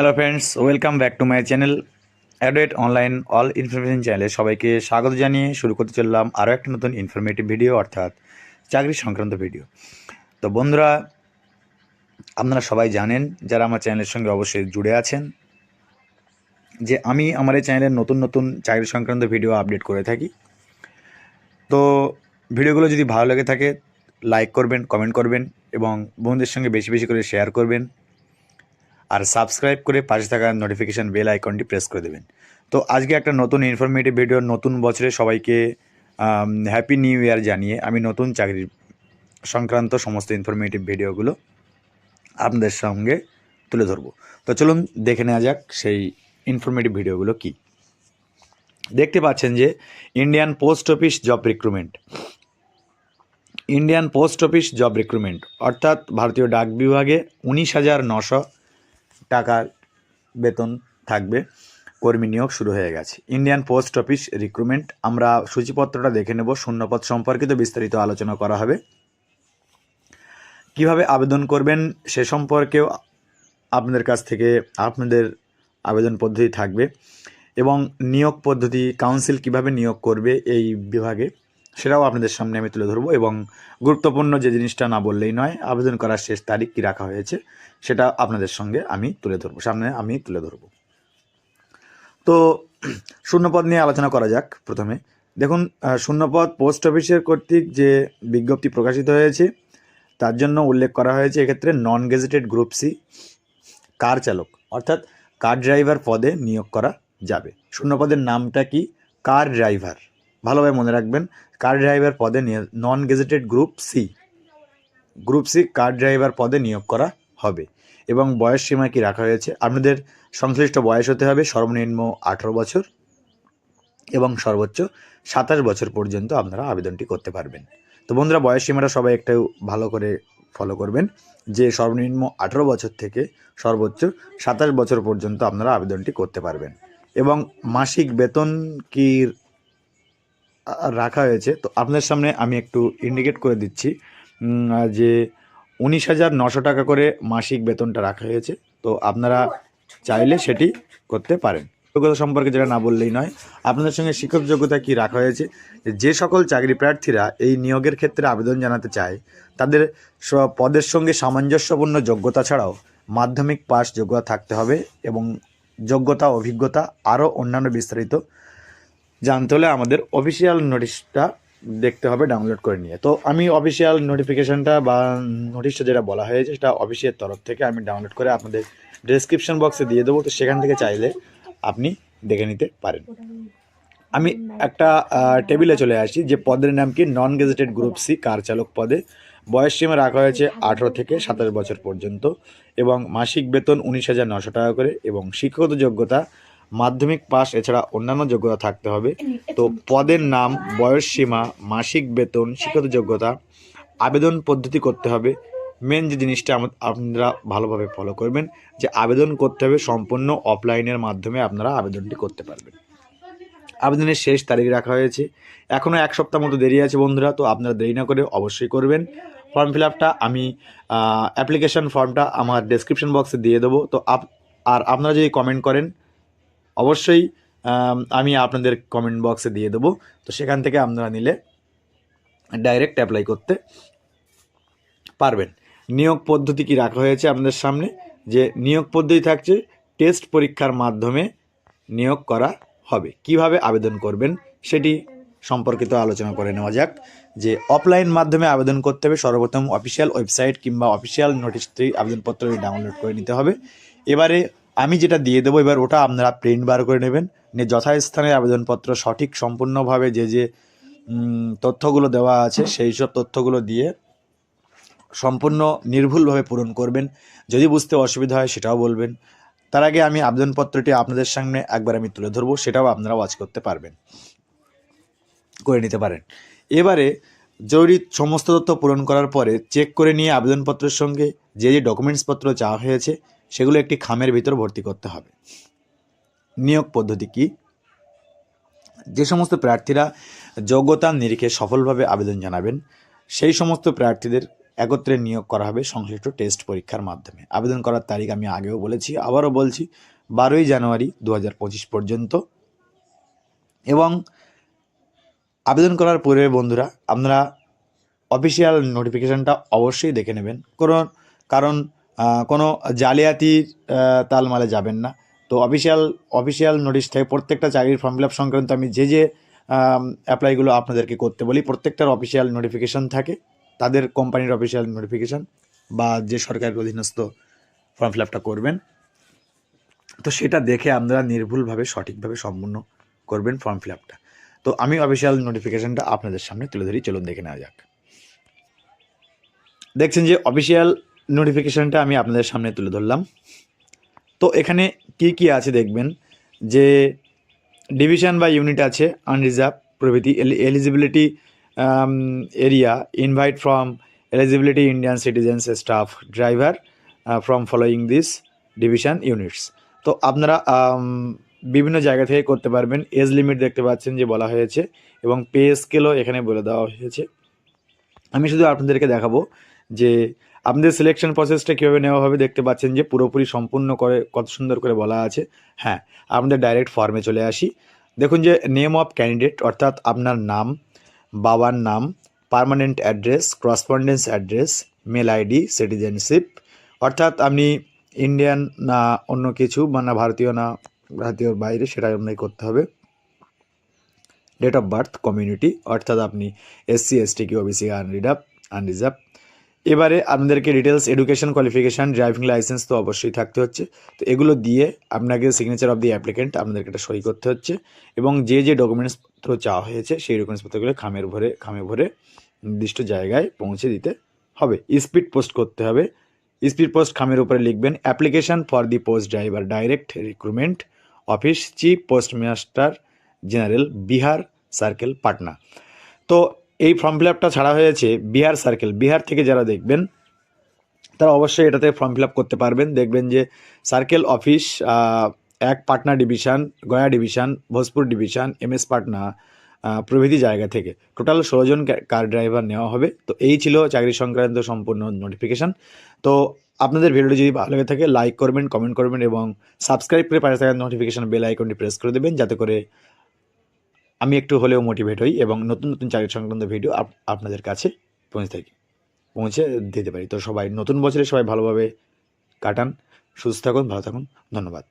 Hello friends welcome back to my channel Advait online all information চ্যানেলে সবাইকে স্বাগত জানিয়ে শুরু করতে চললাম আরও একটা নতুন ইনফরমেটিভ ভিডিও অর্থাৎ চাকরি সংক্রান্ত ভিডিও তো বন্ধুরা, আপনারা সবাই জানেন, যারা আমার চ্যানেলের সঙ্গে অবশ্যই জুড়ে আছেন, যে আমি আমার এই চ্যানেলের নতুন নতুন চাকরি সংক্রান্ত ভিডিও আপডেট করে থাকি। তো ভিডিওগুলো যদি ভালো লেগে থাকে লাইক করবেন কমেন্ট করবেন এবং বন্ধুদের সঙ্গে বেশি বেশি করে শেয়ার করবেন। আর সাবস্ক্রাইব করে পাশে থাকা নোটিফিকেশান বেল আইকনটি প্রেস করে দেবেন। তো আজকে একটা নতুন ইনফরমেটিভ ভিডিও নতুন বছরে সবাইকে হ্যাপি নিউ ইয়ার জানিয়ে আমি নতুন চাকরির সংক্রান্ত সমস্ত ইনফরমেটিভ ভিডিওগুলো আপনাদের সঙ্গে তুলে ধরবো। তো চলুন দেখে নেওয়া যাক সেই ইনফরমেটিভ ভিডিওগুলো কি। দেখতে পাচ্ছেন যে Indian post office job recruitment Indian post office job recruitment অর্থাৎ ভারতীয় ডাক বিভাগে উনিশ হাজার নশো টাকার বেতন থাকবে, কর্মী নিয়োগ শুরু হয়ে গেছে। ইন্ডিয়ান পোস্ট অফিস রিক্রুটমেন্ট আমরা সূচিপত্রটা দেখে নেব, শূন্যপদ সম্পর্কিত বিস্তারিত আলোচনা করা হবে। কীভাবে আবেদন করবেন সে সম্পর্কেও আপনাদের কাছ থেকে আপনাদের আবেদন পদ্ধতি থাকবে এবং নিয়োগ পদ্ধতি, কাউন্সিল কীভাবে নিয়োগ করবে এই বিভাগে সেটাও আপনাদের সামনে আমি তুলে ধরবো এবং গুরুত্বপূর্ণ যে জিনিসটা না বললেই নয়, আবেদন করার শেষ তারিখ কী রাখা হয়েছে সেটা আপনাদের সঙ্গে আমি তুলে ধরবো, সামনে আমি তুলে ধরবো। তো শূন্যপদ নিয়ে আলোচনা করা যাক প্রথমে। দেখুন শূন্যপদ পোস্ট অফিসের কর্তৃক যে বিজ্ঞপ্তি প্রকাশিত হয়েছে, তার জন্য উল্লেখ করা হয়েছে এক্ষেত্রে non gazetted group C car চালক, অর্থাৎ কার ড্রাইভার পদে নিয়োগ করা যাবে। শূন্যপদের নামটা কি? Car driver. ভালোভাবে মনে রাখবেন কার ড্রাইভার পদে non gazetted group C group C car driver পদে নিয়োগ করা হবে? এবং বয়স সীমা কি রাখা হয়েছে? আপনাদের সংশ্লিষ্ট বয়স হতে হবে সর্বনিম্ন আঠারো বছর এবং সর্বোচ্চ সাতাশ বছর পর্যন্ত আপনারা আবেদনটি করতে পারবেন। তো বন্ধুরা, বয়স সীমাটা সবাই একটু ভালো করে ফলো করবেন যে সর্বনিম্ন আঠারো বছর থেকে সর্বোচ্চ সাতাশ বছর পর্যন্ত আপনারা আবেদনটি করতে পারবেন। এবং মাসিক বেতন কি রাখা হয়েছে। তো আপনার সামনে আমি একটু ইন্ডিকেট করে দিচ্ছি যে উনিশ হাজার নশো টাকা করে মাসিক বেতনটা রাখা হয়েছে। তো আপনারা চাইলে সেটি করতে পারেন। যোগ্যতা সম্পর্কে যেটা না বললেই নয়, আপনাদের সঙ্গে শিক্ষক যোগ্যতা কি রাখা হয়েছে? যে সকল চাকরি প্রার্থীরা এই নিয়োগের ক্ষেত্রে আবেদন জানাতে চায়, তাদের পদের সঙ্গে সামঞ্জস্যপূর্ণ যোগ্যতা ছাড়াও মাধ্যমিক পাস যোগ্যতা থাকতে হবে এবং যোগ্যতা, অভিজ্ঞতা আরও অন্যান্য বিস্তারিত জানতে হলে আমাদের অফিসিয়াল নোটিশটা দেখতে হবে ডাউনলোড করে নিয়ে। তো আমি অফিসিয়াল নোটিফিকেশানটা বা নোটিশটা যেটা বলা হয়েছে, সেটা অফিসের তরফ থেকে আমি ডাউনলোড করে আপনাদের ডেসক্রিপশন বক্সে দিয়ে দেবো। তো সেখান থেকে চাইলে আপনি দেখে নিতে পারেন। আমি একটা টেবিলে চলে আসি যে পদের নাম কি? Non gazetted group C car চালক পদে? বয়স সীমা রাখা হয়েছে আঠেরো থেকে সাতাশ বছর পর্যন্ত এবং মাসিক বেতন উনিশ হাজার নশো টাকা করে এবং শিক্ষাগত যোগ্যতা মাধ্যমিক পাস এছাড়া অন্যান্য যোগ্যতা থাকতে হবে। তো পদের নাম, বয়স সীমা, মাসিক বেতন, শিক্ষাগত যোগ্যতা, আবেদন পদ্ধতি করতে হবে। মেন যে জিনিসটা আপনারা ভালোভাবে ফলো করবেন, যে আবেদন করতে হবে সম্পূর্ণ অফলাইনের মাধ্যমে আপনারা আবেদনটি করতে পারবেন। আবেদনের শেষ তারিখ রাখা হয়েছে। এখনও এক সপ্তাহ মতো দেরি আছে বন্ধুরা, তো আপনারা দেরি না করে অবশ্যই করবেন। ফর্ম ফিল আপটা আমি অ্যাপ্লিকেশন ফর্মটা আমার ডেসক্রিপশন বক্সে দিয়ে দেবো। তো আপ আর আপনারা যদি কমেন্ট করেন অবশ্যই, আমি আপনাদের কমেন্ট বক্সে দিয়ে দেবো। তো সেখান থেকে আপনারা নিলে ডাইরেক্ট অ্যাপ্লাই করতে পারবেন। নিয়োগ পদ্ধতি কি রাখা হয়েছে আপনাদের সামনে? যে নিয়োগ পদ্ধতি থাকছে টেস্ট পরীক্ষার মাধ্যমে নিয়োগ করা হবে। কীভাবে আবেদন করবেন সেটি সম্পর্কিত আলোচনা করে নেওয়া যাক। যে অফলাইন মাধ্যমে আবেদন করতে হবে, সর্বপ্রথম অফিসিয়াল ওয়েবসাইট কিংবা অফিসিয়াল নোটিশ আবেদনপত্র ডাউনলোড করে নিতে হবে। এবারে আমি যেটা দিয়ে দেবো, এবার ওটা আপনারা প্রিন্ট বার করে নেবেন। নিয়ে যথাস্থানে আবেদনপত্র সঠিক সম্পূর্ণভাবে যে যে তথ্যগুলো দেওয়া আছে, সেই সব তথ্যগুলো দিয়ে সম্পূর্ণ নির্ভুলভাবে পূরণ করবেন। যদি বুঝতে অসুবিধা হয় সেটাও বলবেন। তার আগে আমি আবেদনপত্রটি আপনাদের সামনে একবার আমি তুলে ধরবো, সেটাও আপনারা ওয়াচ করতে পারবেন, করে নিতে পারেন। এবারে জরুরি সমস্ত তথ্য পূরণ করার পরে চেক করে নিয়ে আবেদনপত্রের সঙ্গে যে যে ডকুমেন্টসপত্র চাওয়া হয়েছে সেগুলো একটি খামের ভিতর ভর্তি করতে হবে। নিয়োগ পদ্ধতি কি? যে সমস্ত প্রার্থীরা যোগ্যতার নিরিখে সফলভাবে আবেদন জানাবেন, সেই সমস্ত প্রার্থীদের একত্রে নিয়োগ করা হবে সংশ্লিষ্ট টেস্ট পরীক্ষার মাধ্যমে। আবেদন করার তারিখ আমি আগেও বলেছি, আবারও বলছি, বারোই জানুয়ারি দু হাজার পঁচিশ পর্যন্ত। এবং আবেদন করার পূর্বে বন্ধুরা, আপনারা অফিসিয়াল নোটিফিকেশানটা অবশ্যই দেখে নেবেন। কারণ কারণ কোনো জালিয়াতির তালমালে যাবেন না। তো অফিসিয়াল অফিসিয়াল নোটিশ থেকে প্রত্যেকটা চাকরির ফর্ম ফিল আপ সংক্রান্ত আমি যে যে অ্যাপ্লাইগুলো আপনাদেরকে করতে বলি, প্রত্যেকটার অফিসিয়াল নোটিফিকেশান থাকে। তাদের কোম্পানির অফিসিয়াল নোটিফিকেশান বা যে সরকারের অধীনস্থ ফর্ম ফিল আপটা করবেন। তো সেটা দেখে আপনারা নির্ভুলভাবে, সঠিকভাবে সম্পূর্ণ করবেন ফর্ম ফিল আপটা তো আমি অফিসিয়াল নোটিফিকেশানটা আপনাদের সামনে তুলে ধরি, চলুন দেখে নেওয়া যাক। দেখছেন যে অফিসিয়াল নোটিফিকেশানটা আমি আপনাদের সামনে তুলে ধরলাম। তো এখানে কি কি আছে দেখবেন? যে ডিভিশন বা ইউনিট আছে আনরিজার্ভ প্রভৃতি eligibility area invite from eligibility Indian citizens staff driver from following this division units তো আপনারা বিভিন্ন জায়গা থেকে করতে পারবেন। এজ লিমিট দেখতে পাচ্ছেন যে বলা হয়েছে এবং পে স্কেলও এখানে বলে দেওয়া হয়েছে। আমি শুধু আপনাদেরকে দেখাবো যে আপনাদের সিলেকশন প্রসেসটা কীভাবে নেওয়া হবে দেখতে পাচ্ছেন যে পুরোপুরি সম্পূর্ণ করে কত সুন্দর করে বলা আছে। হ্যাঁ আপনাদের ডাইরেক্ট ফর্মে চলে আসি। দেখুন যে নেম অফ ক্যান্ডিডেট অর্থাৎ আপনার নাম, বাবার নাম permanent address correspondence address mail ID citizenship অর্থাৎ আপনি ইন্ডিয়ান না অন্য কিছু, বা না ভারতীয় না ভারতীয়র বাইরে সেটা আপনাকে করতে হবে। ডেট অফ বার্থ কমিউনিটি অর্থাৎ আপনি এসসি এসটি কি ওবিসি আনরিজার্ভ আনরিজার্ভ এবারে আপনাদেরকে details education qualification driving licence তো অবশ্যই থাকতে হচ্ছে। তো এগুলো দিয়ে আপনাকে সিগনেচার অফ দি অ্যাপ্লিকেন্ট আপনাদেরকে এটা সই করতে হচ্ছে এবং যে যে ডকুমেন্টসপত্র চাওয়া হয়েছে সেই ডকুমেন্টসপত্রগুলো খামের ভরে, খামে ভরে নির্দিষ্ট জায়গায় পৌঁছে দিতে হবে। স্পিড পোস্ট করতে হবে। স্পিড পোস্ট খামের উপরে লিখবেন application for the post driver direct recruitment office chief post master general Bihar circle Patna তো এই ফর্ম ফিল আপটা ছাড়া হয়েছে বিহার সার্কেল বিহার থেকে যারা দেখবেন, তারা অবশ্যই এটাতে ফর্ম ফিল আপ করতে পারবেন। দেখবেন যে সার্কেল অফিস এক Patna division Gaya division Bhojpur division M S Patna প্রভৃতি জায়গা থেকে। টোটাল ষোলো জন কার ড্রাইভার নেওয়া হবে। তো এই ছিল চাকরি সংক্রান্ত সম্পূর্ণ নোটিফিকেশান তো আপনাদের ভিডিওটি যদি ভালো লেগে থাকে লাইক করবেন কমেন্ট করবেন এবং সাবস্ক্রাইব করে পাশে থাকা নোটিফিকেশান বেল আইকনটি প্রেস করে দেবেন, যাতে করে আমি একটু হলেও মোটিভেট হই এবং নতুন নতুন চাকরি সংক্রান্ত ভিডিও আপনাদের কাছে পৌঁছে থাকি, পৌঁছে দিতে পারি। তো সবাই, নতুন বছরে সবাই ভালোভাবে কাটান, সুস্থ থাকুন, ভালো থাকুন, ধন্যবাদ।